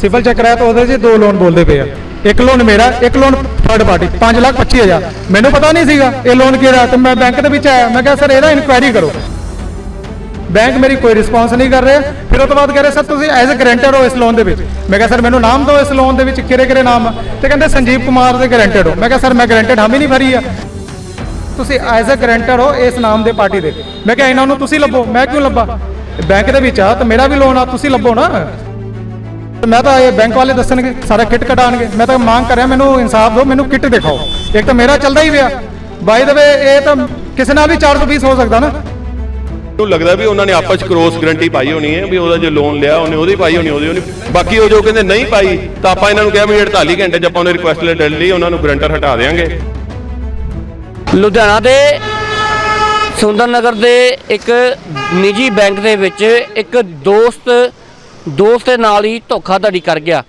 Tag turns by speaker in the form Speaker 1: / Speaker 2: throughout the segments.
Speaker 1: Civil check ਕਰਾਇਆ ਤਾਂ ਉਹਦੇ 'ਚ ਦੋ ਲੋਨ ਬੋਲਦੇ ਪਏ ਆ। ਇੱਕ ਲੋਨ ਮੇਰਾ, ਇੱਕ ਲੋਨ ਥਰਡ ਪਾਰਟੀ 5 ਲੱਖ 25 ਮੈਨੂੰ ਪਤਾ ਨਹੀਂ ਸੀਗਾ ਇਹ ਲੋਨ ਕਿਹੜਾ, ਤੇ ਮੈਂ ਬੈਂਕ ਦੇ ਵਿੱਚ ਆਇਆ। ਮੈਂ ਕਿਹਾ, ਸਰ, ਇਹਦਾ ਇਨਕੁਆਇਰੀ ਕਰੋ। ਬੈਂਕ ਮੇਰੀ ਕੋਈ ਰਿਸਪੌਂਸ ਨਹੀਂ ਕਰ ਰਿਹਾ। ਫਿਰ ਉਹ ਤੋਂ ਬਾਅਦ ਕਹ ਰਹੇ, ਸਰ, ਤੁਸੀਂ ਐਜ਼ ਅ ਗਰੰਟਰ ਹੋ ਇਸ ਲੋਨ ਦੇ ਵਿੱਚ। ਮੈਂ ਕਿਹਾ, ਸਰ, ਮੈਨੂੰ ਨਾਮ ਦਿਓ ਇਸ ਲੋਨ ਦੇ ਵਿੱਚ, ਕਿਹੜੇ ਕਿਹੜੇ ਨਾਮ ਤੇ ਕਹਿੰਦੇ, ਸੰਜੀਵ ਕੁਮਾਰ ਦੇ ਗਰੰਟਡ ਹੋ। ਮੈਂ ਕਿਹਾ, ਸਰ, ਮੈਂ ਗਰੰਟਡ ਹਾਮੀ ਵੀ ਨਹੀਂ ਭਰੀ ਆ। ਤੁਸੀਂ ਐਜ਼ ਅ ਗਰੰਟਰ ਹੋ ਇਸ ਨਾਮ ਦੇ ਪਾਰਟੀ ਦੇ। ਮੈਂ ਕਿਹਾ, ਇਹਨਾਂ ਨੂੰ ਤੁਸੀਂ ਲੱਭੋ। ਮੈਂ ਕਿਉਂ ਲੱਭਾ? ਬੈਂਕ ਦੇ ਵਿੱਚ ਆ, ਤਾਂ ਮੇਰਾ ਵੀ ਲੋਨ ਆ, ਤੁਸੀਂ ਲੱਭੋ ਨਾ। ਮੈਂ ਤਾਂ ਇਹ ਬੈਂਕ ਵਾਲੇ ਦੱਸਣਗੇ ਸਾਰਾ ਕਿੱਟ ਕਢਾਣਗੇ ਮੈਂ ਤਾਂ ਮੰਗ ਕਰ ਰਿਹਾ ਮੈਨੂੰ ਇਨਸਾਫ ਦਿਓ ਮੈਨੂੰ ਕਿੱਟ ਦਿਖਾਓ। ਇੱਕ ਤਾਂ ਮੇਰਾ ਚੱਲਦਾ ਹੀ ਪਿਆ। ਬਾਈ ਦਾ ਵੇ ਇਹ ਤਾਂ ਕਿਸੇ ਨਾਲ ਵੀ 420 ਹੋ ਸਕਦਾ ਨਾ।
Speaker 2: ਨੂੰ ਲੱਗਦਾ ਵੀ ਉਹਨਾਂ ਨੇ ਆਪਸ ਚ ਕ੍ਰੋਸ ਗਰੰਟੀ ਪਾਈ ਹੋਣੀ ਹੈ ਵੀ ਉਹਦਾ ਜੋ ਲੋਨ ਲਿਆ ਉਹਨੇ ਉਹਦੀ ਪਾਈ ਹੋਣੀ ਉਹਦੀ ਉਹਨੇ ਬਾਕੀ ਉਹ ਜੋ ਕਹਿੰਦੇ ਨਹੀਂ ਪਾਈ ਤਾਂ ਆਪਾਂ ਇਹਨਾਂ ਨੂੰ ਕਿਹਾ ਵੀ 48 ਘੰਟੇ ਚ ਆਪਾਂ ਉਹਨੇ ਰਿਕੁਐਸਟ ਲੈਟਰ ਲਈ ਉਹਨਾਂ ਨੂੰ ਗਰੰਟਰ ਹਟਾ ਦੇਵਾਂਗੇ
Speaker 3: ਲੁਧਿਆਣਾ ਦੇ ਸੁੰਦਰ ਨਗਰ ਦੇ ਇੱਕ ਨਿੱਜੀ ਬੈਂਕ ਦੇ ਵਿੱਚ ਇੱਕ ਦੋਸਤ ਦੋਸਤ ਦੇ ਨਾਲ ਹੀ ਧੋਖਾਧੜੀ ਕਰ ਗਿਆ।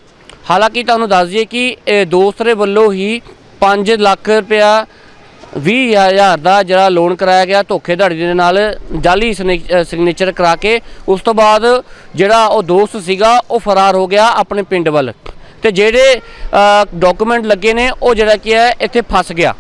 Speaker 3: ਹਾਲਾਂਕਿ ਤੁਹਾਨੂੰ ਦੱਸ ਦਈਏ ਕਿ ਦੋਸਤ ਦੇ ਵੱਲੋਂ ਹੀ 5 ਲੱਖ ਰੁਪਇਆ 20000 ਦਾ ਜਿਹੜਾ ਲੋਨ ਕਰਾਇਆ ਗਿਆ, ਧੋਖੇਧੜੀ ਦੇ ਨਾਲ ਜਾਲੀ ਸਿਗਨੇਚਰ ਕਰਾ ਕੇ, ਉਸ ਤੋਂ ਬਾਅਦ ਜਿਹੜਾ ਉਹ ਦੋਸਤ ਸੀਗਾ, ਉਹ ਫਰਾਰ ਹੋ ਗਿਆ ਆਪਣੇ ਪਿੰਡ ਵੱਲ। ਤੇ ਜਿਹੜੇ ਡਾਕੂਮੈਂਟ ਲੱਗੇ ਨੇ, ਉਹ ਜਿਹੜਾ ਕੀ ਹੈ, ਇੱਥੇ ਫਸ ਗਿਆ।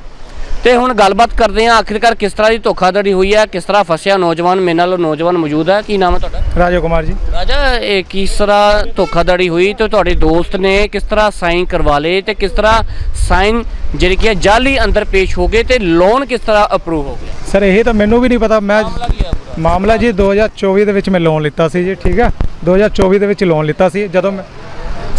Speaker 3: ਤੇ ਹੁਣ ਗੱਲਬਾਤ ਕਰਦੇ ਹਾਂ ਆਖਿਰਕਾਰ ਕਿਸ ਤਰ੍ਹਾਂ ਦੀ ਧੋਖਾਧੜੀ ਹੋਈ ਹੈ ਕਿਸ ਤਰ੍ਹਾਂ ਫਸਿਆ ਨੌਜਵਾਨ ਮੇਰੇ ਨਾਲ ਉਹ ਨੌਜਵਾਨ ਮੌਜੂਦ ਹੈ। ਕੀ ਨਾਮ ਹੈ ਤੁਹਾਡਾ?
Speaker 1: ਰਾਜੋ ਕੁਮਾਰ ਜੀ।
Speaker 3: ਰਾਜਾ ਇਹ ਕਿਸ ਤਰ੍ਹਾਂ ਧੋਖਾਧੜੀ ਹੋਈ ਤੇ ਤੁਹਾਡੇ ਦੋਸਤ ਨੇ ਕਿਸ ਤਰ੍ਹਾਂ ਸਾਈਨ ਕਰਵਾ ਲਏ ਤੇ ਕਿਸ ਤਰ੍ਹਾਂ ਸਾਈਨ ਜਿਹੜੀ ਕਿ ਹੈ ਜਾਲੀ ਅੰਦਰ ਪੇਸ਼ ਹੋ ਗਏ ਤੇ ਲੋਨ ਕਿਸ ਤਰ੍ਹਾਂ ਅਪਰੂਵ ਹੋ ਗਿਆ?
Speaker 1: ਸਰ ਇਹ ਤਾਂ ਮੈਨੂੰ ਵੀ ਨਹੀਂ ਪਤਾ। ਮੈਂ
Speaker 3: ਮਾਮਲਾ ਕੀ ਹੈ ਪੂਰਾ?
Speaker 1: ਮਾਮਲਾ ਜੀ 2024 ਦੇ ਵਿੱਚ ਮੈਂ ਲੋਨ ਲਿੱਤਾ ਸੀ ਜੀ ਠੀਕ ਆ 2024 ਦੇ ਵਿੱਚ ਲੋਨ ਲਿੱਤਾ ਸੀ। ਜਦੋਂ ਮੈਂ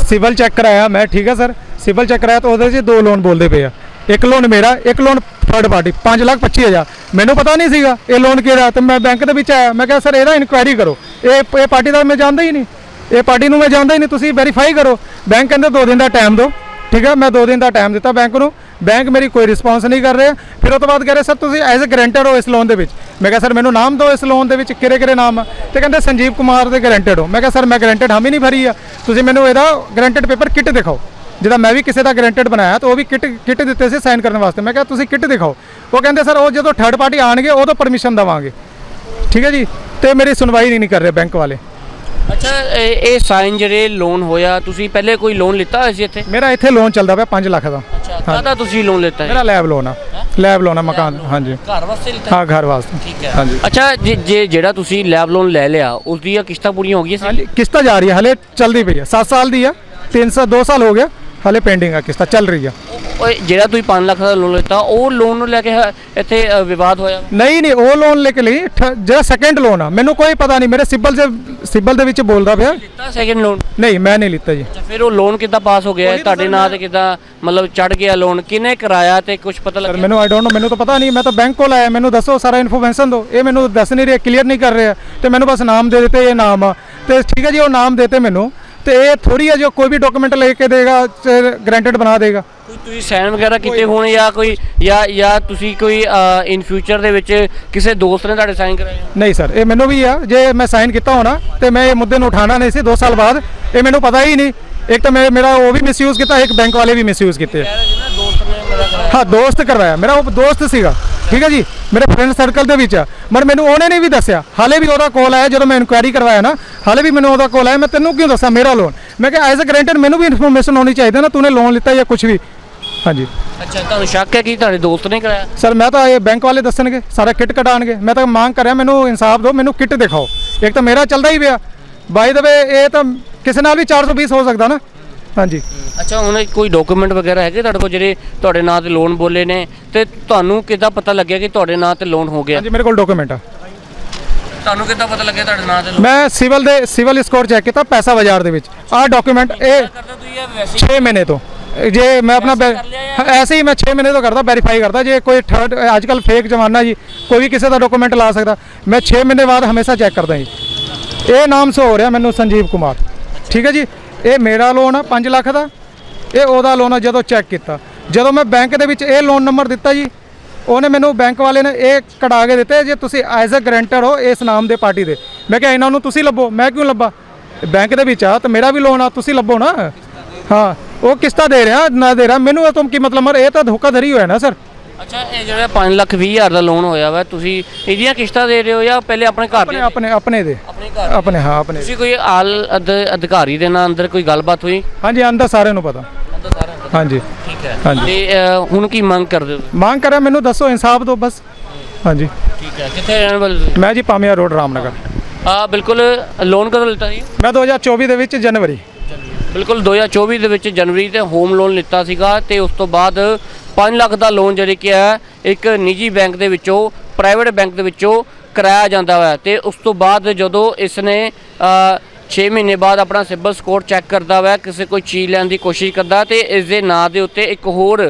Speaker 1: ਸਿਵਲ ਚੈੱਕ ਕਰਾਇਆ ਮੈਂ ਠੀਕ ਆ ਸਰ? ਸਿਵਲ ਚੈੱਕ ਕਰਾਇਆ ਤਾਂ ਉਹਦੇ 'ਚ ਦੋ ਲੋਨ ਬੋਲਦੇ ਪਏ ਆ। ਇੱਕ ਲੋਨ ਮੇਰਾ, ਇੱਕ ਲੋਨ ਥਰਡ ਪਾਰਟੀ 5 ਲੱਖ 25 ਹਜ਼ਾਰ। ਮੈਨੂੰ ਪਤਾ ਨਹੀਂ ਸੀਗਾ ਇਹ ਲੋਨ ਕਿਹੜਾ, ਤੇ ਮੈਂ ਬੈਂਕ ਦੇ ਵਿੱਚ ਆਇਆ। ਮੈਂ ਕਿਹਾ, ਸਰ, ਇਹਦਾ ਇਨਕੁਆਇਰੀ ਕਰੋ। ਇਹ ਇਹ ਪਾਰਟੀ ਦਾ ਮੈਂ ਜਾਣਦਾ ਹੀ ਨਹੀਂ। ਇਹ ਪਾਰਟੀ ਨੂੰ ਮੈਂ ਜਾਣਦਾ ਹੀ ਨਹੀਂ। ਤੁਸੀਂ ਵੈਰੀਫਾਈ ਕਰੋ। ਬੈਂਕ ਕਹਿੰਦੇ 2 ਦਿਨ ਦਾ ਟਾਈਮ ਦਿਓ। ਠੀਕ ਹੈ ਮੈਂ 2 ਦਿਨ ਦਾ ਟਾਈਮ ਦਿੱਤਾ ਬੈਂਕ ਨੂੰ। ਬੈਂਕ ਮੇਰੀ ਕੋਈ ਰਿਸਪੌਂਸ ਨਹੀਂ ਕਰ ਰਿਹਾ। ਫਿਰ ਉਹ ਤੋਂ ਬਾਅਦ ਕਹ ਰਹੇ, ਸਰ, ਤੁਸੀਂ ਐਜ਼ ਅ ਗਰੰਟਰ ਹੋ ਇਸ ਲੋਨ ਦੇ ਵਿੱਚ। ਮੈਂ ਕਿਹਾ, ਸਰ, ਮੈਨੂੰ ਨਾਮ ਦਿਓ ਇਸ ਲੋਨ ਦੇ ਵਿੱਚ, ਕਿਹੜੇ ਕਿਹੜੇ ਨਾਮ ਆ? ਤੇ ਕਹਿੰਦੇ, ਸੰਜੀਵ ਕੁਮਾਰ ਦੇ ਗਰੰਟਡ ਹੋ। ਮੈਂ ਕਿਹਾ, ਸਰ, ਮੈਂ ਗਰੰਟਡ ਹਾਮੀ ਨਹੀਂ ਭਰੀ ਆ। ਤੁਸੀਂ ਮੈਨੂੰ ਇਹਦਾ ਗਰੰਟਡ ਪੇਪਰ ਕਿੱਟ ਦਿਖਾਓ। ਜਿਹਦਾ ਮੈਂ ਵੀ ਕਿਸੇ ਦਾ ਗਰੰਟਡ ਬਣਾਇਆ ਤਾਂ ਉਹ ਵੀ ਕਿੱਟ ਕਿੱਟ ਦਿੱਤੇ ਸੀ ਸਾਈਨ ਕਰਨ ਵਾਸਤੇ। ਮੈਂ ਕਿਹਾ ਤੁਸੀਂ ਕਿੱਟ ਦਿਖਾਓ। ਉਹ ਕਹਿੰਦੇ ਸਰ ਉਹ ਜਦੋਂ ਥਰਡ ਪਾਰਟੀ ਆਣਗੇ ਉਦੋਂ ਪਰਮਿਸ਼ਨ ਦਵਾਂਗੇ। ਠੀਕ ਹੈ ਜੀ? ਤੇ ਮੇਰੀ ਸੁਣਵਾਈ ਨਹੀਂ ਕਰ ਰਹੇ ਬੈਂਕ ਵਾਲੇ।
Speaker 3: ਅੱਛਾ ਇਹ ਸਾਈਨ ਜਿਹੜੇ ਲੋਨ ਹੋਇਆ ਤੁਸੀਂ ਪਹਿਲੇ ਕੋਈ ਲੋਨ ਲਿੱਤਾ ਹੋਇਆ ਸੀ ਇੱਥੇ?
Speaker 1: ਮੇਰਾ ਇੱਥੇ ਲੋਨ ਚੱਲਦਾ ਪਿਆ 5 ਲੱਖ ਦਾ।
Speaker 3: ਅੱਛਾ ਕਾਹਦਾ ਤੁਸੀਂ ਲੋਨ ਲਿੱਤਾ ਹੈ
Speaker 1: ਮੇਰਾ ਲੈਬ ਲੋਨ ਆ। ਲੈਬ ਲੋਨ ਆ ਮਕਾਨ। ਹਾਂਜੀ।
Speaker 3: ਘਰ ਵਾਸਤੇ ਲਿੱਤਾ?
Speaker 1: ਹਾਂ ਘਰ ਵਾਸਤੇ।
Speaker 3: ਠੀਕ ਹੈ।
Speaker 1: ਹਾਂਜੀ।
Speaker 3: ਅੱਛਾ ਜੇ ਜਿਹੜਾ ਤੁਸੀਂ ਲੈਬ ਲੋਨ ਲੈ ਲਿਆ ਉਸ ਦੀਆਂ ਕਿਸ਼ਤਾਂ ਪੂਰੀਆਂ ਹੋ ਗਈਆਂ ਸੀ?
Speaker 1: ਹਾਂਜੀ ਕਿਸ਼ਤਾਂ ਜਾ ਰਹੀ ਹੈ ਹਲੇ ਚੱਲਦੀ ਪਈ ਹੈ 7 ਸਾਲ ਦੀ ਆ 3 ਸਾਲ 2 ਸਾਲ ਹੋ ਗਿਆ। ਹਲੇ ਪੈਂਡਿੰਗ ਆ ਕਿਸ਼ਤਾਂ ਚੱਲ ਰਹੀ ਆ।
Speaker 3: ਓਏ ਜਿਹੜਾ ਤੁਸੀਂ 5 ਲੱਖ ਦਾ ਲੋਨ ਲਿੱਤਾ ਉਹ ਲੋਨ ਨੂੰ ਲੈ ਕੇ ਹ- ਇੱਥੇ ਅ, ਵਿਵਾਦ ਹੋਇਆ?
Speaker 1: ਨਹੀਂ ਨਹੀਂ ਉਹ ਲੋਨ ਲੈ ਕੇ ਲਈ। ਠ- ਜਿਹੜਾ ਸੈਕੰਡ ਲੋਨ ਆ ਮੈਨੂੰ ਕੋਈ ਪਤਾ ਨਹੀਂ ਮੇਰੇ ਸਿਬਲ ਦੇ ਸਿਬਲ ਦੇ ਵਿੱਚ ਬੋਲਦਾ ਪਿਆ।
Speaker 3: ਲਿੱਤਾ ਸੈਕਿੰਡ ਲੋਨ
Speaker 1: ਨਹੀਂ ਮੈਂ ਨਹੀਂ ਲਿੱਤਾ ਜੀ।
Speaker 3: ਅੱਛਾ ਫਿਰ ਉਹ ਲੋਨ ਕਿੱਦਾਂ ਪਾਸ ਹੋ ਗਿਆ? ਤੁਹਾਡੇ ਨਾਂ ਤੇ ਕਿੱਦਾਂ ਮਤਲਬ ਚੜ ਗਿਆ ਲੋਨ ਕਿਨੇ ਕਰਾਇਆ ਤੇ ਕੁਝ ਪਤਾ
Speaker 1: ਸਰ
Speaker 3: ਲੱਗਿਆ?
Speaker 1: ਮੈਨੂੰ ਆਈ ਡੋਨਟ ਨੋ ਮੈਨੂੰ ਤਾਂ ਪਤਾ ਨਹੀਂ ਮੈਂ ਤਾਂ ਬੈਂਕ ਕੋਲ ਆਇਆ ਮੈਨੂੰ ਦੱਸੋ ਸਾਰਾ ਇਨਫੋਰਮੇਸ਼ਨ ਦਿਓ। ਇਹ ਮੈਨੂੰ ਦੱਸ ਨਹੀਂ ਰਿਹਾ ਕਲੀਅਰ ਨਹੀਂ ਕਰ ਰਿਹਾ ਤੇ ਮੈਨੂੰ ਬਸ ਨਾਮ ਦੇ ਦਿੱਤੇ ਇਹ ਨਾਮ ਆ। ਤੇ ਠੀਕ ਹੈ ਜੀ ਉਹ ਨਾਮ ਦੇਤੇ ਮੈਨੂੰ। ਤੇ ਇਹ ਥੋੜੀ ਹੈ ਜੋ ਕੋਈ ਵੀ ਡਾਕੂਮੈਂਟ ਲੈ ਕੇ ਦੇਗਾ ਗਰੰਟਡ ਬਣਾ ਦੇਗਾ।
Speaker 3: ਕੋਈ ਤੁਸੀਂ ਸਾਈਨ ਵਗੈਰਾ ਕੀਤੇ ਹੋਣ ਜਾਂ ਕੋਈ ਜਾਂ ਜਾਂ ਤੁਸੀਂ ਕੋਈ ਇਨ ਫਿਊਚਰ ਦੇ ਵਿੱਚ ਕਿਸੇ ਦੋਸਤ ਨੇ ਤੁਹਾਡੇ ਸਾਈਨ ਕਰਾਏ?
Speaker 1: ਨਹੀਂ ਸਰ ਇਹ ਮੈਨੂੰ ਵੀ ਆ ਜੇ ਮੈਂ ਸਾਈਨ ਕੀਤਾ ਹੋਣਾ ਤੇ ਮੈਂ ਇਹ ਮੁੱਦੇ ਨੂੰ ਉਠਾਣਾ ਨਹੀਂ ਸੀ 2 ਸਾਲ ਬਾਅਦ ਇਹ ਮੈਨੂੰ ਪਤਾ ਹੀ ਨਹੀਂ। ਇੱਕ ਤਾਂ ਮੈਂ ਮੇਰਾ ਉਹ ਵੀ ਮਿਸਯੂਜ਼ ਕੀਤਾ ਇੱਕ ਬੈਂਕ ਵਾਲੇ ਵੀ ਮਿਸਯੂਜ਼ ਕੀਤੇ ਹਾਂ ਦੋਸਤ ਕਰਵਾਇਆ। ਮੇਰਾ ਉਹ ਦੋਸਤ ਸੀਗਾ। ਠੀਕ ਹੈ ਜੀ? ਮੇਰੇ ਫਰੈਂਡ ਸਰਕਲ ਦੇ ਵਿੱਚ ਆ। ਪਰ ਮੈਨੂੰ ਉਹਨੇ ਨਹੀਂ ਵੀ ਦੱਸਿਆ। ਹਾਲੇ ਵੀ ਉਹਦਾ ਕਾਲ ਆਇਆ ਜਦੋਂ ਮੈਂ ਇਨਕੁਆਇਰੀ ਕਰਵਾਇਆ ਨਾ। ਹਾਲੇ ਵੀ ਮੈਨੂੰ ਉਹਦਾ ਕਾਲ ਆਇਆ। ਮੈਂ ਤੈਨੂੰ ਕਿਉਂ ਦੱਸਾਂ? ਮੇਰਾ ਲੋਨ ਮੈਂ ਕਿਹਾ ਐਜ਼ ਅ ਗਰੰਟਡ ਮੈਨੂੰ ਵੀ ਇਨਫੋਰਮੇਸ਼ਨ ਹੋਣੀ ਚਾਹੀਦੀ ਨਾ। ਤੂਨੇ ਲੋਨ ਲਿੱਤਾ ਜਾਂ ਕੁਝ ਵੀ। ਹਾਂਜੀ।
Speaker 3: ਅੱਛਾ ਤੁਹਾਨੂੰ ਸ਼ੱਕ ਹੈ ਕਿ ਤੁਹਾਡੇ ਦੋਸਤ ਨੇ ਕਰਾਇਆ?
Speaker 1: ਸਰ ਮੈਂ ਤਾਂ ਇਹ ਬੈਂਕ ਵਾਲੇ ਦੱਸਣਗੇ। ਸਾਰਾ ਕਿੱਟ ਕਢਾਣਗੇ ਮੈਂ ਤਾਂ ਮੰਗ ਕਰ ਰਿਹਾ ਮੈਨੂੰ ਇਨਸਾਫ ਦਿਓ ਮੈਨੂੰ ਕਿੱਟ ਦਿਖਾਓ। ਇੱਕ ਤਾਂ ਮੇਰਾ ਚੱਲਦਾ ਹੀ ਪਿਆ। ਬਾਈ ਦਾ ਵੇ ਇਹ ਤਾਂ ਕਿਸੇ ਨਾਲ ਵੀ 420 ਹੋ ਸਕਦਾ ਨਾ। ਹਾਂਜੀ।
Speaker 3: ਅੱਛਾ ਹੁਣ ਕੋਈ ਡਾਕੂਮੈਂਟ ਵਗੈਰਾ ਹੈਗੇ ਤੁਹਾਡੇ ਕੋਲ ਜਿਹੜੇ ਤੁਹਾਡੇ ਨਾਂ ਤੇ ਲੋਨ ਬੋਲੇ ਨੇ? ਤੇ ਤੁਹਾਨੂੰ ਕਿੱਦਾਂ ਪਤਾ ਲੱਗਿਆ ਕਿ ਤੁਹਾਡੇ ਨਾਂ ਤੇ ਲੋਨ ਹੋ ਗਿਆ?
Speaker 1: ਹਾਂਜੀ ਮੇਰੇ ਕੋਲ ਡਾਕੂਮੈਂਟ ਆ।
Speaker 3: ਤੁਹਾਨੂੰ ਕਿੱਦਾਂ ਪਤਾ ਲੱਗਿਆ ਤੁਹਾਡੇ ਨਾਂ ਤੇ ਲੋਨ
Speaker 1: ਮੈਂ ਸਿਵਲ ਦੇ ਸਿਵਲ ਸਕੋਰ ਚੈੱਕ ਕੀਤਾ ਪੈਸਾ ਬਾਜ਼ਾਰ ਦੇ ਵਿੱਚ। ਆਹ ਡਾਕੂਮੈਂਟ ਇਹ
Speaker 3: ਕਰਦਾ ਤੁਸੀਂ ਇਹ ਵੈਸੇ?
Speaker 1: 6 ਮਹੀਨੇ ਤੋਂ। ਜੇ ਮੈਂ ਆਪਣਾ ਵੈ-
Speaker 3: ਕਰ ਲਿਆ
Speaker 1: ਹਾਂ, ਐਸੇ ਹੀ ਮੈਂ 6 ਮਹੀਨੇ ਤੋਂ ਕਰਦਾ ਵੈਰੀਫਾਈ ਕਰਦਾ। ਜੇ ਕੋਈ ਥਰਡ ਅੱਜ ਕੱਲ ਫੇਕ ਜ਼ਮਾਨਾ ਜੀ ਕੋਈ ਵੀ ਕਿਸੇ ਦਾ ਡਾਕੂਮੈਂਟ ਲਾ ਸਕਦਾ। ਮੈਂ 6 ਮਹੀਨੇ ਬਾਅਦ ਹਮੇਸ਼ਾ ਚੈੱਕ ਕਰਦਾ ਜੀ। ਇਹ ਨਾਮ ਸੋ ਹੋ ਰਿਹਾ ਮੈਨੂੰ ਸੰਜੀਵ ਕੁਮਾਰ। ਠੀਕ ਹੈ ਜੀ? ਇਹ ਮੇਰਾ ਲੋਨ ਆ 5 ਲੱਖ ਦਾ। ਇਹ ਉਹਦਾ ਲੋਨ ਆ ਜਦੋਂ ਚੈੱਕ ਕੀਤਾ। ਜਦੋਂ ਮੈਂ ਬੈਂਕ ਦੇ ਵਿੱਚ ਇਹ ਲੋਨ ਨੰਬਰ ਦਿੱਤਾ ਜੀ, ਉਹਨੇ ਮੈਨੂੰ ਬੈਂਕ ਵਾਲੇ ਨੇ ਇਹ ਕਢਾ ਕੇ ਦਿੱਤੇ, ਜੇ ਤੁਸੀਂ ਐਜ਼ ਅ ਗਰੰਟਰ ਹੋ, ਇਸ ਨਾਮ ਦੇ ਪਾਰਟੀ ਦੇ। ਮੈਂ ਕਿਹਾ, ਇਹਨਾਂ ਨੂੰ ਤੁਸੀਂ ਲੱਭੋ। ਮੈਂ ਕਿਉਂ ਲੱਭਾ? ਬੈਂਕ ਦੇ ਵਿੱਚ ਆ, ਤਾਂ ਮੇਰਾ ਵੀ ਲੋਨ ਆ, ਤੁਸੀਂ ਲੱਭੋ ਨਾ। ਹਾਂ, ਉਹ ਕਿਸ਼ਤਾ ਦੇ ਰਿਹਾ, ਨਾ ਦੇ ਰਿਹਾ। ਮੈਨੂੰ ਇਹ ਤੋਂ ਕੀ ਮਤਲਬ ਮਰ ਇਹ ਤਾਂ ਧੋਖਾਧੜੀ ਹੋਇਆ ਨਾ, ਸਰ।
Speaker 3: ਅੱਛਾ ਇਹ ਜਿਹੜਾ 5 ਲੱਖ 20 ਹਜ਼ਾਰ ਦਾ ਲੋਨ ਹੋਇਆ ਵਾ ਤੁਸੀਂ ਇਹਦੀਆਂ ਕਿਸ਼ਤਾਂ ਦੇ ਰਹੇ ਹੋ ਜਾਂ ਪਹਿਲੇ ਆਪਣੇ ਘਰ
Speaker 1: ਆਪਣੇ
Speaker 3: ਦੇ?
Speaker 1: ਆਪਣੇ ਆਪਣੇ ਦੇ।
Speaker 3: ਆਪਣੇ ਘਰ
Speaker 1: ਆਪਣੇ ਹਾਂ ਆਪਣੇ
Speaker 3: ਤੁਸੀਂ ਕੋਈ ਆਲ ਅਧ- ਅਧਿਕਾਰੀ ਦੇ ਨਾਲ ਅੰਦਰ ਕੋਈ ਗੱਲਬਾਤ ਹੋਈ?
Speaker 1: ਹਾਂਜੀ ਆਂਦਾ ਸਾਰਿਆਂ ਨੂੰ ਪਤਾ।
Speaker 3: ਅੰਦਰ ਸਾਰਾ
Speaker 1: ਹਾਂਜੀ।
Speaker 3: ਠੀਕ ਹੈ।
Speaker 1: ਹਾਂਜੀ।
Speaker 3: ਤੇ ਅ, ਹੁਣ ਕੀ ਮੰਗ ਕਰਦੇ ਹੋ
Speaker 1: ਮੰਗ ਕਰਿਆ ਮੈਨੂੰ ਦੱਸੋ ਇਨਸਾਫ ਦਿਓ ਬਸ। ਹਾਂਜੀ।
Speaker 3: ਠੀਕ ਹੈ ਕਿੱਥੇ ਰਹਿਣ ਵਾਲੇ ਤੁਸੀਂ?
Speaker 1: ਮੈਂ ਜੀ ਪਾਮਿਆ ਰੋਡ ਰਾਮਨਗਰ।
Speaker 3: ਆ ਬਿਲਕੁਲ ਲੋਨ ਕਦੋਂ ਲਿੱਤਾ ਸੀ?
Speaker 1: ਮੈਂ 2024 ਦੇ ਵਿੱਚ ਜਨਵਰੀ।
Speaker 3: ਬਿਲਕੁਲ 2024 ਦੇ ਵਿੱਚ ਜਨਵਰੀ ਤੇ ਹੋਮ ਲੋਨ ਲਿੱਤਾ ਸੀਗਾ ਤੇ ਉਸ ਤੋਂ ਬਾਅਦ 5 ਲੱਖ ਦਾ ਲੋਨ ਜਿਹੜੇ ਕਿ ਹੈ, ਇੱਕ ਨਿੱਜੀ ਬੈਂਕ ਦੇ ਵਿੱਚੋਂ ਪ੍ਰਾਈਵੇਟ ਬੈਂਕ ਦੇ ਵਿੱਚੋਂ ਕਰਾਇਆ ਜਾਂਦਾ ਹੈ। ਤੇ ਉਸ ਤੋਂ ਬਾਅਦ ਜਦੋਂ ਇਸ ਨੇ 6 ਮਹੀਨੇ ਬਾਅਦ ਆਪਣਾ ਸਿਬਲ ਸਕੋਰ ਚੈੱਕ ਕਰਦਾ ਵਾ ਕਿਸੇ ਕੋਈ ਚੀਜ਼ ਲੈਣ ਦੀ ਕੋਸ਼ਿਸ਼ ਕਰਦਾ ਤੇ ਇਸ ਦੇ ਨਾਂ ਦੇ ਉੱਤੇ ਇੱਕ ਹੋਰ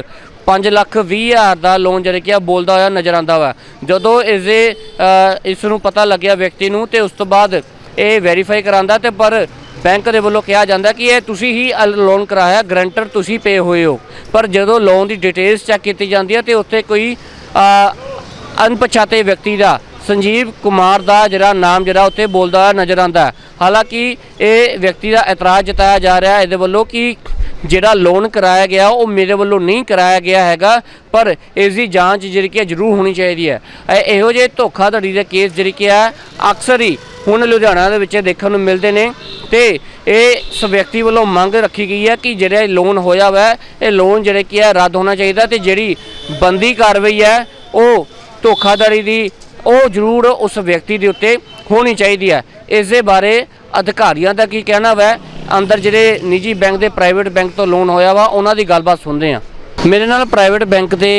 Speaker 3: 5 ਲੱਖ 20 ਹਜ਼ਾਰ ਦਾ ਲੋਨ ਜਿਹੜਾ ਕਿ ਆ ਬੋਲਦਾ ਹੋਇਆ ਨਜ਼ਰ ਆਂਦਾ ਵਾ ਜਦੋਂ ਇਸ ਦੇ ਇਸ ਨੂੰ ਪਤਾ ਲੱਗਿਆ ਵਿਅਕਤੀ ਨੂੰ, ਤੇ ਉਸ ਤੋਂ ਬਾਅਦ ਇਹ ਵੈਰੀਫਾਈ ਕਰਾਂਦਾ ਤੇ ਪਰ ਬੈਂਕ ਦੇ ਵੱਲੋਂ ਕਿਹਾ ਜਾਂਦਾ ਕਿ ਇਹ ਤੁਸੀਂ ਹੀ ਲੋਨ ਕਰਾਇਆ ਗਰੰਟਰ ਤੁਸੀਂ ਪੇ ਹੋਏ ਹੋ। ਪਰ ਜਦੋਂ ਲੋਨ ਦੀ ਡਿਟੇਲਸ ਚੈੱਕ ਕੀਤੀ ਜਾਂਦੀ ਹੈ ਤੇ ਉੱਥੇ ਕੋਈ ਅਣਪਛਾਤੇ ਵਿਅਕਤੀ ਦਾ, ਸੰਜੀਵ ਕੁਮਾਰ ਦਾ ਜਿਹੜਾ ਨਾਮ ਜਿਹੜਾ ਉੱਥੇ ਬੋਲਦਾ ਨਜ਼ਰ ਆਂਦਾ ਹਾਲਾਂਕਿ ਇਹ ਵਿਅਕਤੀ ਦਾ ਇਤਰਾਜ਼ ਜਤਾਇਆ ਜਾ ਰਿਹਾ ਹੈ, ਇਹਦੇ ਵੱਲੋਂ ਕਿ ਜਿਹੜਾ ਲੋਨ ਕਰਾਇਆ ਗਿਆ, ਉਹ ਮੇਰੇ ਵੱਲੋਂ ਨਹੀਂ ਕਰਾਇਆ ਗਿਆ ਹੈਗਾ, ਪਰ ਇਸ ਦੀ ਜਾਂਚ ਜਿਹੜੀ ਕਿ ਹੈ ਜ਼ਰੂਰ ਹੋਣੀ ਚਾਹੀਦੀ ਹੈ। ਇਹ- ਇਹੋ ਜਿਹੇ ਧੋਖਾਧੜੀ ਦੇ ਕੇਸ ਜਿਹੜੇ ਕਿ ਹੈ, ਅਕਸਰ ਹੀ ਹੁਣ ਲੁਧਿਆਣਾ ਦੇ ਵਿੱਚ ਦੇਖਣ ਨੂੰ ਮਿਲਦੇ ਨੇ ਤੇ ਇਹ ਇਸ ਵਿਅਕਤੀ ਵੱਲੋਂ ਮੰਗ ਰੱਖੀ ਗਈ ਹੈ ਕਿ ਜਿਹੜਾ ਲੋਨ ਹੋਇਆ ਵਾ, ਇਹ ਲੋਨ ਜਿਹੜੇ ਕਿ ਹੈ ਰੱਦ ਹੋਣਾ ਚਾਹੀਦਾ ਤੇ ਜਿਹੜੀ ਬੰਦੀ ਕਾਰਵਾਈ ਹੈ, ਉਹ ਧੋਖਾਧੜੀ ਦੀ, ਉਹ ਜ਼ਰੂਰ ਉਸ ਵਿਅਕਤੀ ਦੇ ਉੱਤੇ ਹੋਣੀ ਚਾਹੀਦੀ ਹੈ। ਇਸ ਦੇ ਬਾਰੇ ਅਧਿਕਾਰੀਆਂ ਦਾ ਕੀ ਕਹਿਣਾ ਵਾ ਅੰਦਰ ਜਿਹੜੇ ਨਿੱਜੀ ਬੈਂਕ ਦੇ ਪ੍ਰਾਈਵੇਟ ਬੈਂਕ ਤੋਂ ਲੋਨ ਹੋਇਆ ਵਾ, ਉਹਨਾਂ ਦੀ ਗੱਲਬਾਤ ਸੁਣਦੇ ਹਾਂ। ਮੇਰੇ ਨਾਲ ਪ੍ਰਾਈਵੇਟ ਬੈਂਕ ਦੇ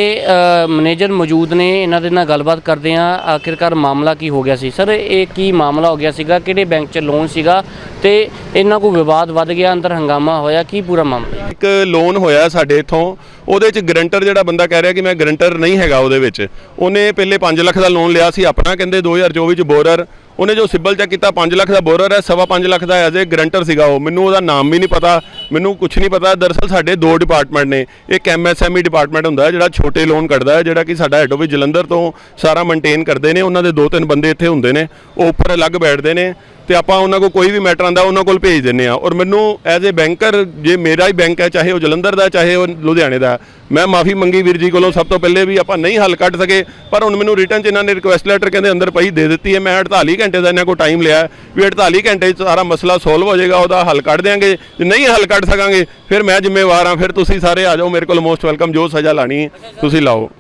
Speaker 3: ਮੈਨੇਜਰ ਮੌਜੂਦ ਨੇ, ਇਹਨਾਂ ਦੇ ਨਾਲ ਗੱਲਬਾਤ ਕਰਦੇ ਹਾਂ। ਆਖਿਰਕਾਰ ਮਾਮਲਾ ਕੀ ਹੋ ਗਿਆ ਸੀ? ਸਰ, ਇਹ ਕੀ ਮਾਮਲਾ ਹੋ ਗਿਆ ਸੀਗਾ? ਕਿਹੜੇ ਬੈਂਕ 'ਚ ਲੋਨ ਸੀਗਾ? ਤੇ ਇਹਨਾਂ ਕੋ ਵਿਵਾਦ ਵੱਧ ਗਿਆ, ਅੰਦਰ ਹੰਗਾਮਾ ਹੋਇਆ, ਕੀ ਪੂਰਾ ਮਾਮਲਾ?
Speaker 2: ਇੱਕ ਲੋਨ ਹੋਇਆ ਸਾਡੇ ਇਥੋਂ। ਉਹਦੇ ਚ ਗਰੰਟਰ ਜਿਹੜਾ ਬੰਦਾ ਕਹਿ ਰਿਹਾ ਕਿ ਮੈਂ ਗਰੰਟਰ ਨਹੀਂ ਹੈਗਾ ਉਹਦੇ ਵਿੱਚ। ਉਹਨੇ ਪਹਿਲੇ 5 ਲੱਖ ਦਾ ਲੋਨ ਲਿਆ ਸੀ, ਆਪਣਾ ਕਹਿੰਦੇ 2024 ਚ ਬੋਰਰ ਉਹਨੇ ਜੋ ਸਿਬਲ ਚੈੱਕ ਕੀਤਾ 5 ਲੱਖ ਦਾ ਬੋਰਰ ਹੈ, ਸਵਾ 5 ਲੱਖ ਦਾ ਐਜ਼ ਏ ਗਰੰਟਰ ਸੀਗਾ ਉਹ। ਮੈਨੂੰ ਉਹਦਾ ਨਾਮ ਵੀ ਨਹੀਂ ਪਤਾ, ਮੈਨੂੰ ਕੁਝ ਨਹੀਂ ਪਤਾ। ਦਰਅਸਲ ਸਾਡੇ ਦੋ ਡਿਪਾਰਟਮੈਂਟ ਨੇ, ਇੱਕ ਐਮਐਸਐਮਈ ਡਿਪਾਰਟਮੈਂਟ ਹੁੰਦਾ ਹੈ, ਜਿਹੜਾ ਛੋਟੇ ਲੋਨ ਕੱਢਦਾ ਹੈ, ਜਿਹੜਾ ਕਿ ਸਾਡਾ ਹੈਡ ਆਫਿਸ ਜਲੰਧਰ ਤੋਂ ਸਾਰਾ ਮੇਨਟੇਨ ਕਰਦੇ ਨੇ। ਉਹਨਾਂ ਦੇ ਦੋ ਤਿੰਨ ਬੰਦੇ ਇੱਥੇ ਹੁੰਦੇ ਨੇ, ਉਹ ਉੱਪਰ ਅਲੱਗ ਬੈਠਦੇ ਨੇ। ਤੇ ਆਪਾਂ ਉਹਨਾਂ ਕੋਲ ਕੋਈ ਵੀ ਮੈਟਰ ਆਂਦਾ ਉਹਨਾਂ ਕੋਲ ਭੇਜ ਦਿੰਨੇ ਆ ਔਰ ਮੈਨੂੰ ਐਜ਼ ਅ ਬੈਂਕਰ ਜੇ ਮੇਰਾ ਹੀ ਬੈਂਕ ਹੈ, ਚਾਹੇ ਉਹ ਜਲੰਧਰ ਦਾ, ਚਾਹੇ ਉਹ ਲੁਧਿਆਣੇ ਦਾ, ਮੈਂ ਮਾਫੀ ਮੰਗੀ ਵੀਰ ਜੀ ਕੋਲੋਂ, ਸਭ ਤੋਂ ਪਹਿਲੇ ਵੀ ਆਪਾਂ ਨਹੀਂ ਹੱਲ ਕੱਢ ਸਕੇ, ਪਰ ਹੁਣ ਮੈਨੂੰ ਰਿਟਰਨ ਚ ਇਹਨਾਂ ਨੇ ਰਿਕੁਐਸਟ ਲੈਟਰ ਕਹਿੰਦੇ ਅੰਦਰ ਪਈ, ਦੇ ਦਿੱਤੀ ਹੈ। ਮੈਂ 48 ਘੰਟੇ ਦਾ ਇਹਨਾਂ ਕੋਲ ਟਾਈਮ ਲਿਆ ਵੀ 48 ਘੰਟੇ ਚ ਸਾਰਾ ਮਸਲਾ ਸੋਲਵ ਹੋ ਜਾਏਗਾ, ਉਹਦਾ ਹੱਲ ਕੱਢ ਦਿਆਂਗੇ। ਜੇ ਨਹੀਂ ਹੱਲ ਕੱਢ ਸਕਾਂਗੇ, ਫਿਰ ਮੈਂ ਜ਼ਿੰਮੇਵਾਰ ਹਾਂ। ਫਿਰ ਤੁਸੀਂ ਸਾਰੇ ਆ ਜਾਓ, ਮੇਰੇ ਕੋਲ ਮੋਸਟ ਵੈਲਕਮ ਜੋ ਸਜ਼ਾ ਲਾਣੀ ਹੈ, ਤੁਸੀਂ ਲਾਓ।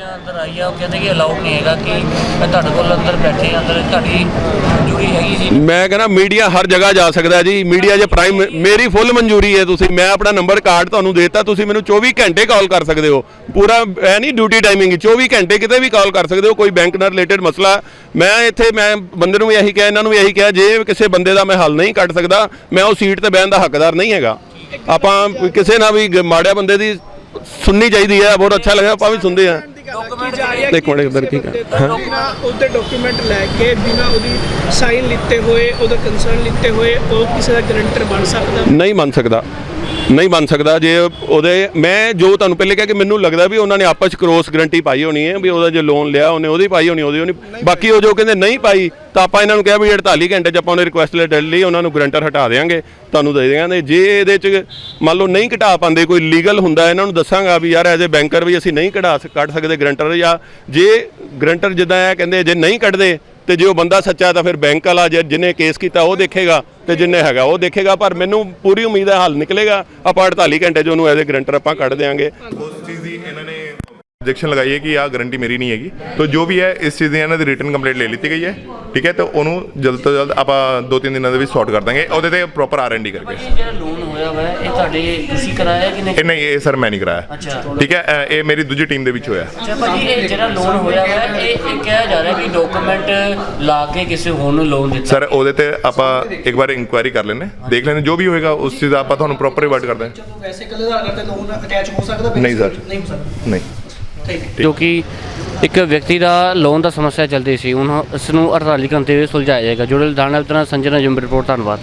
Speaker 3: ਮੀਡੀਆ ਅੰਦਰ ਆਈ ਆ ਉਹ ਕਹਿੰਦੇ ਕਿ ਅਲਾਉਡ ਨਹੀਂ ਹੈਗਾ ਕਿ ਮੈਂ ਤੁਹਾਡੇ ਕੋਲ ਅੰਦਰ ਬੈਠੇ ਅੰਦਰ ਤੁਹਾਡੀ ਜੁੜੀ ਹੈਗੀ ਸੀ
Speaker 2: ਮੈਂ ਕਹਿੰਦਾ ਮੀਡੀਆ ਹਰ ਜਗ੍ਹਾ ਜਾ ਸਕਦਾ ਜੀ। ਮੀਡੀਆ ਜੇ ਪ੍ਰਾਈਮ ਮੇਰੀ ਫੁੱਲ ਮਨਜ਼ੂਰੀ ਹੈ ਤੁਸੀਂ, ਮੈਂ ਆਪਣਾ ਨੰਬਰ ਕਾਰਡ ਤੁਹਾਨੂੰ ਦੇਤਾ, ਤੁਸੀਂ ਮੈਨੂੰ 24 ਘੰਟੇ ਕਾਲ ਕਰ ਸਕਦੇ ਹੋ। ਪੂਰਾ ਐ ਨਹੀਂ ਡਿਊਟੀ ਟਾਈਮਿੰਗ 24 ਘੰਟੇ ਕਿਤੇ ਵੀ ਕਾਲ ਕਰ ਸਕਦੇ ਹੋ, ਕੋਈ ਬੈਂਕ ਨਾਲ ਰਿਲੇਟਡ ਮਸਲਾ। ਮੈਂ ਇੱਥੇ, ਮੈਂ ਬੰਦੇ ਨੂੰ ਵੀ ਇਹੀ ਕਿਹਾ, ਇਹਨਾਂ ਨੂੰ ਵੀ ਇਹੀ ਕਿਹਾ, ਜੇ ਕਿਸੇ ਬੰਦੇ ਦਾ ਮੈਂ ਹੱਲ ਨਹੀਂ ਕੱਢ ਸਕਦਾ, ਮੈਂ ਉਹ ਸੀਟ ਤੇ ਬਹਿਣ ਦਾ ਹੱਕਦਾਰ ਨਹੀਂ ਹੈਗਾ। ਆਪਾਂ ਕਿਸੇ ਨਾਲ ਵੀ ਗ- ਮਾੜਿਆ ਬੰਦੇ ਦੀ ਸੁਣਨੀ ਚਾਹੀਦੀ ਹੈ, ਬਹੁਤ ਅੱਛਾ ਲੱਗਾ ਆਪਾਂ ਵੀ ਸੁਣਦੇ ਹਾਂ। ਇੱਕ ਮਿੰਟ ਇੱਧਰ ਕੀ ਕਰ
Speaker 4: ਬਿਨਾ ਉਹਦੇ ਡਾਕੂਮੈਂਟ ਲੈ ਕੇ ਬਿਨਾ ਉਹਦੀ ਸਾਈਨ ਲਿੱਤੇ ਹੋਏ ਉਹਦਾ ਕੰਸਰਨ ਲਿੱਤੇ ਹੋਏ ਉਹ ਕਿਸੇ ਦਾ ਗਰੰਟਰ ਬਣ ਸਕਦਾ?
Speaker 2: ਨਹੀਂ ਬਣ ਸਕਦਾ। ਨਹੀਂ ਬਣ ਸਕਦਾ ਜੇ ਉਹਦੇ ਮੈਂ ਜੋ ਤੁਹਾਨੂੰ ਪਹਿਲੇ ਕਿਹਾ ਕਿ ਮੈਨੂੰ ਲੱਗਦਾ ਵੀ ਉਹਨਾਂ ਨੇ ਆਪਸ ਚ ਕ੍ਰੋਸ ਗਰੰਟੀ ਪਾਈ ਹੋਣੀ ਹੈ ਵੀ ਉਹਦਾ ਜੇ ਲੋਨ ਲਿਆ ਉਹਨੇ ਉਹਦੀ ਪਾਈ ਹੋਣੀ ਉਹਦੀ ਹੋਣੀ। ਬਾਕੀ ਉਹ ਜੋ ਕਹਿੰਦੇ ਨਹੀਂ ਪਾਈ ਤਾਂ ਆਪਾਂ ਇਹਨਾਂ ਨੂੰ ਕਿਹਾ ਵੀ 48 ਘੰਟੇ ਚ ਆਪਾਂ ਉਹਨੇ ਰਿਕੁਐਸਟ ਲੈਟਰ ਲਈ ਉਹਨਾਂ ਨੂੰ ਗਰੰਟਰ ਹਟਾ ਦੇਵਾਂਗੇ ਤੁਹਾਨੂੰ ਦੇ ਦੇਵਾਂਗੇ ਜੇ ਇਹਦੇ ਚ ਮੰਨ ਲਓ ਨਹੀਂ ਘਟਾ ਪਾਉਂਦੇ ਕੋਈ ਲੀਗਲ ਹੁੰਦਾ ਇਹਨਾਂ ਨੂੰ ਦੱਸਾਂਗਾ ਵੀ ਯਾਰ ਐਜ਼ ਅ ਬੈਂਕਰ ਵੀ ਅਸੀਂ ਨਹੀਂ ਕਢਾ ਕੱਢ ਸਕਦੇ ਗਰੰਟਰ ਜਾਂ ਜੇ ਗਰੰਟਰ ਜਿੱਦਾਂ ਇਹ ਕਹਿੰਦੇ ਜੇ ਨਹੀਂ ਕੱਢਦੇ ਤੇ ਜੇ ਉਹ ਬੰਦਾ ਸੱਚਾ ਤਾਂ ਫਿਰ ਬੈਂਕ ਵਾਲਾ ਜੇ ਜਿਹਨੇ ਕੇਸ ਕੀਤਾ ਉਹ ਦੇਖੇਗਾ ਤੇ ਜਿੰਨੇ ਹੈਗਾ ਉਹ ਦੇਖੇਗਾ, ਪਰ ਮੈਨੂੰ ਪੂਰੀ ਉਮੀਦ ਹੈ ਹੱਲ ਨਿਕਲੇਗਾ। ਆਪਾਂ 48 ਘੰਟੇ 'ਚ ਉਹਨੂੰ ਐਜ਼ ਅ ਗਰੰਟਰ ਆਪਾਂ ਕੱਢ ਦੇਵਾਂਗੇ
Speaker 5: ਉਸ ਚੀਜ਼ ਦੀ ਇਹਨਾਂ ਨੇ ਆਬਜੈਕਸ਼ਨ ਲਗਾਈ ਹੈ ਕਿ ਆ ਗਾਰੰਟੀ ਮੇਰੀ ਨਹੀਂ ਹੈਗੀ। ਤੋਂ ਜੋ ਵੀ ਹੈ ਇਸ ਚੀਜ਼ ਦੀ ਇਹਨਾਂ ਦੀ ਰਿਟਨ ਲੈ ਲਈ ਗਈ ਹੈ। ਠੀਕ ਹੈ ਤੇ ਉਹਨੂੰ ਜਲਦ ਤੋਂ ਜਲਦ ਆਪਾਂ ਦੋ ਤਿੰਨ ਦਿਨਾਂ ਦੇ ਵਿੱਚ ਸੌਟ ਕਰ ਦਾਂਗੇ। ਉਹਦੇ ਤੇ ਪ੍ਰੋਪਰ ਆਰ ਐਂਡ
Speaker 3: ਡੀ ਕਰਕੇ। ਜਿਹੜਾ ਲੋਨ ਹੋਇਆ ਹੋਇਆ ਇਹ ਤੁਹਾਡੇ ਤੁਸੀਂ ਕਰਾਇਆ ਕਿ ਨਹੀਂ?
Speaker 5: ਨਹੀਂ ਇਹ ਸਰ ਮੈਂ ਨਹੀਂ ਕਰਾਇਆ। ਠੀਕ ਹੈ ਇਹ ਮੇਰੀ ਦੂਜੀ ਟੀਮ ਦੇ ਵਿੱਚ ਹੋਇਆ।
Speaker 3: ਅੱਛਾ ਭਾਜੀ ਇਹ ਜਿਹੜਾ ਲੋਨ ਹੋਇਆ ਹੋਇਆ ਇਹ ਇਹ ਕਿਹਾ ਜਾ ਰਿਹਾ ਕਿ ਡਾਕੂਮੈਂਟ ਲਾ ਕੇ ਕਿਸੇ ਹੋਰ ਨੂੰ ਲੋਨ ਦਿੱਤਾ।
Speaker 5: ਸਰ ਉਹਦੇ ਤੇ ਆਪਾਂ ਇੱਕ ਵਾਰ ਇਨਕੁਆਇਰੀ ਕਰ ਲੈਣੇ ਦੇਖ ਲੈਣੇ ਜੋ ਵੀ ਹੋਏਗਾ ਉਸ ਚੀਜ਼ ਦਾ ਆਪਾਂ ਤੁਹਾਨੂੰ ਪ੍ਰੋਪਰ ਰਿਵਰਟ ਕਰ ਦਾਂਗੇ।
Speaker 4: ਜਦੋਂ ਵੈਸੇ ਇਕੱਲੇ ਦਾ ਅਗਰ ਤੇ ਲੋਨ ਅਟੈਚ ਹੋ ਸਕਦਾ
Speaker 5: ਨਹੀਂ ਸਰ।
Speaker 4: ਨਹੀਂ ਹੋ
Speaker 5: ਨਹੀਂ।
Speaker 3: ਕਿਉਂਕਿ ਇੱਕ ਵਿਅਕਤੀ ਦਾ ਲੋਨ ਦਾ ਸਮੱਸਿਆ ਚੱਲਦੀ ਸੀ, ਹੁਣ ਇਸ ਨੂੰ 48 ਘੰਟੇ ਵਿੱਚ ਸੁਲਝਾਇਆ ਜਾਏਗਾ। ਜੁੜੇ ਲੁਧਿਆਣਾ ਵਿੱਚ ਸੰਜਨਾ ਜੰਮ ਰਿਪੋਰਟ, ਧੰਨਵਾਦ।